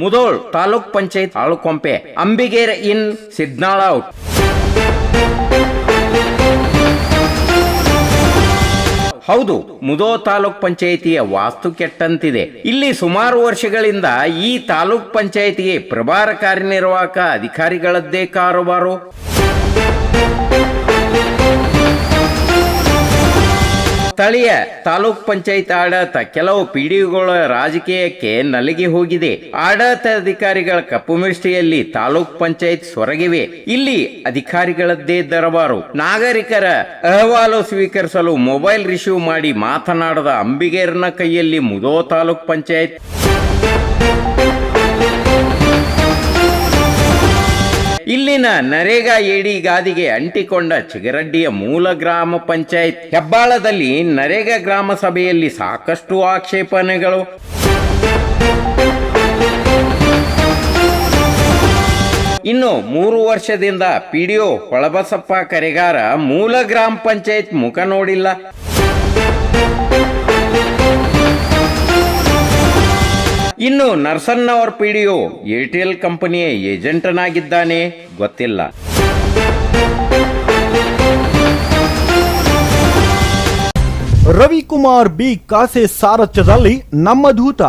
ಮುದೋಳ್ ತಾಲೂಕ್ ಪಂಚಾಯತ್ ಆಳುಕೊಂಪೆ ಅಂಬಿಗೇರ್ ಇನ್ ಸಿದ್ನಾಳ ಔಟ್. ಹೌದು ಮುದೋ ತಾಲೂಕ್ ಪಂಚಾಯತಿಯ ವಾಸ್ತು ಕೆಟ್ಟಂತಿದೆ. ಇಲ್ಲಿ ಸುಮಾರು ವರ್ಷಗಳಿಂದ ಈ ತಾಲೂಕ್ ಪಂಚಾಯತಿಗೆ ಪ್ರಭಾರ ಕಾರ್ಯನಿರ್ವಾಹಕ ಅಧಿಕಾರಿಗಳದ್ದೇ ಕಾರುಬಾರು ಸ್ಥಳೀಯ ತಾಲೂಕ್ ಪಂಚಾಯತ್ ಆಡಳಿತ ಕೆಲವು ಪಿಡಿಒಗಳ ರಾಜಕೀಯಕ್ಕೆ ನಲಗಿ ಹೋಗಿದೆ. ಆಡಳಿತ ಅಧಿಕಾರಿಗಳ ಕಪ್ಪು ಮುಷ್ಟಿಯಲ್ಲಿ ತಾಲೂಕ್ ಪಂಚಾಯತ್ ಸೊರಗಿವೆ. ಇಲ್ಲಿ ಅಧಿಕಾರಿಗಳದ್ದೇ ದರಬಾರು ನಾಗರಿಕರ ಅಹವಾಲು ಸ್ವೀಕರಿಸಲು ಮೊಬೈಲ್ ರಿಸೀವ್ ಮಾಡಿ ಮಾತನಾಡದ ಅಂಬಿಗೇರ್ನ ಕೈಯಲ್ಲಿ ಮುದೋ ತಾಲೂಕ್ ಪಂಚಾಯತ್. ಇಲ್ಲಿನ ನರೇಗಾ ಏಡಿ ಗಾದಿಗೆ ಅಂಟಿಕೊಂಡ ಚಿಗರಡ್ಡಿಯ ಮೂಲ ಗ್ರಾಮ ಪಂಚಾಯತ್ ಹೆಬ್ಬಾಳದಲ್ಲಿ ನರೇಗಾ ಗ್ರಾಮ ಸಭೆಯಲ್ಲಿ ಸಾಕಷ್ಟು ಆಕ್ಷೇಪಣೆಗಳು. ಇನ್ನು ಮೂರು ವರ್ಷದಿಂದ ಪಿಡಿಒ ಹೊಳಬಸಪ್ಪ ಕರೆಗಾರ ಮೂಲ ಗ್ರಾಮ ಪಂಚಾಯತ್ ಮುಖ ನೋಡಿಲ್ಲ. ಇನ್ನು ನರ್ಸನ್ನವರ್ ಪಿಡಿಒ ಏರ್ಟೆಲ್ ಕಂಪನಿಯ ಏಜೆಂಟನಾಗಿದ್ದಾನೆ ಗೊತ್ತಿಲ್ಲ. ರವಿಕುಮಾರ್ ಬಿ ಕಾಸೆ ಸಾರಥ್ಯದಲ್ಲಿ ನಮ್ಮ ದೂತ.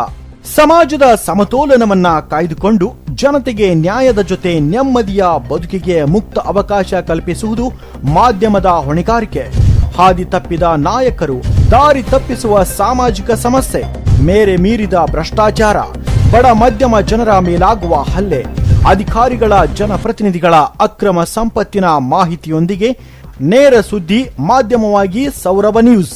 ಸಮಾಜದ ಸಮತೋಲನವನ್ನ ಕಾಯ್ದುಕೊಂಡು ಜನತೆಗೆ ನ್ಯಾಯದ ಜೊತೆ ನೆಮ್ಮದಿಯ ಬದುಕಿಗೆ ಮುಕ್ತ ಅವಕಾಶ ಕಲ್ಪಿಸುವುದು ಮಾಧ್ಯಮದ ಹೊಣೆಗಾರಿಕೆ. ಹಾದಿ ತಪ್ಪಿದ ನಾಯಕರು, ದಾರಿ ತಪ್ಪಿಸುವ ಸಾಮಾಜಿಕ ಸಮಸ್ಯೆ. ಮೇರೆ ಮೀರಿದ ಭ್ರಷ್ಟಾಚಾರ. ಬಡ ಮಧ್ಯಮ ಜನರ ಮೇಲಾಗುವ ಹಲ್ಲೆ. ಅಧಿಕಾರಿಗಳ ಜನಪ್ರತಿನಿಧಿಗಳ ಅಕ್ರಮ ಸಂಪತ್ತಿನ ಮಾಹಿತಿಯೊಂದಿಗೆ ನೇರ ಸುದ್ದಿ ಮಾಧ್ಯಮವಾಗಿ ಸೌರಭ ನ್ಯೂಸ್.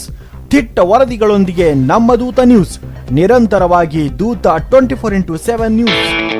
ತಿಟ್ಟ ವರದಿಗಳೊಂದಿಗೆ ನಮ್ಮ ದೂತ ನ್ಯೂಸ್. ನಿರಂತರವಾಗಿ Dootha twenty four into seven news.